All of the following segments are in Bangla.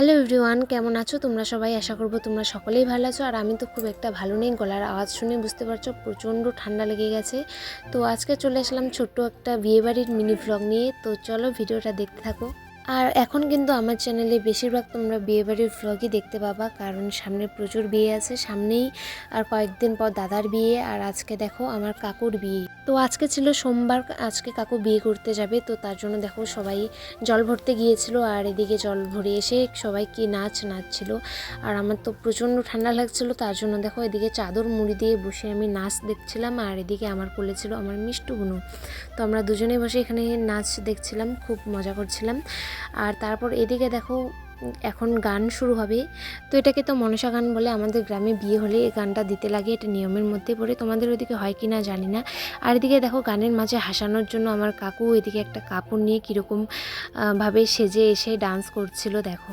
হ্যালো এভরিওয়ান, কেমন আছো? তোমরা সবাই আশা করব তোমরা সকলেই ভালো আছো। আর আমি তো খুব একটা ভালো নেই, গলার আওয়াজ শুনে বুঝতে পারছ প্রচণ্ড ঠান্ডা লেগে গেছে। তো আজকে চলে আসলাম ছোট্ট একটা বিয়েবাড়ির মিনি ভ্লগ নিয়ে। তো চলো ভিডিওটা দেখতে থাকো। আর এখন কিন্তু আমার চ্যানেলে বেশিরভাগ তোমরা বিয়েবাড়ির ভ্লগই দেখতে পাবা, কারণ সামনে প্রচুর বিয়ে আছে, সামনেই আর কয়েকদিন পর দাদার বিয়ে। আর আজকে দেখো আমার কাকুর বিয়ে। তো আজকে ছিল সোমবার, আজকে কাকু বিয়ে করতে যাবে, তো তার জন্য দেখো সবাই জল ভরতে গিয়েছিল আর এদিকে জল ভরে এসে সবাই কি নাচ নাচছিল। আর আমার তো প্রচণ্ড ঠান্ডা লাগছিল, তার জন্য দেখো এদিকে চাদর মুড়ি দিয়ে বসে আমি নাচ দেখছিলাম আর এদিকে আমার কোলে ছিল আমার মিষ্টু তো আমরা দুজনে বসে এখানে নাচ দেখছিলাম, খুব মজা করছিলাম। আর তারপর এদিকে দেখো এখন গান শুরু হবে। তো এটাকে তো মনসা গান বলে আমাদের গ্রামে বিয়ে হলে এই গানটা দিতে লাগে, এটা নিয়মের মধ্যে পড়ে। তোমাদের ওদিকে হয় কি না জানি না। আর এদিকে দেখো গানের মাঝে হাসানোর জন্য আমার কাকু এদিকে একটা কাপড় নিয়ে কীরকম ভাবে সেজে এসে ডান্স করছিল, দেখো।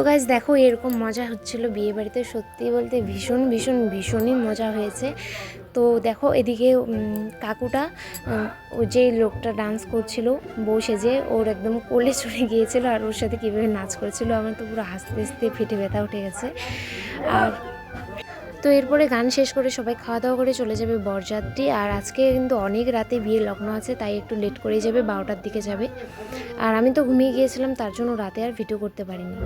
তো গাইজ দেখো, এরকম মজা হচ্ছিল বিয়ে বাড়িতে সত্যি বলতে ভীষণ ভীষণ, ভীষণই মজা হয়েছে। তো দেখো, এদিকে কাকুটা ও যে লোকটা ডান্স করছিল, বউ সেজে, ওর একদম কোলে চড়ে গিয়েছিল আর ওর সাথে কীভাবে নাচ করেছিল, আমার তো পুরো হাসতে হাসতে ফেটে ব্যথা উঠে গেছে। আর তো এরপরে গান শেষ করে সবাই খাওয়া দাওয়া করে চলে যাবে বরযাত্রী। আর আজকে কিন্তু অনেক রাতে বিয়ে লগ্ন আছে, তাই একটু লেট করেই যাবে, বারোটার দিকে যাবে। আর আমি তো ঘুমিয়ে গিয়েছিলাম, তার জন্য রাতে আর ভিডিও করতে পারিনি।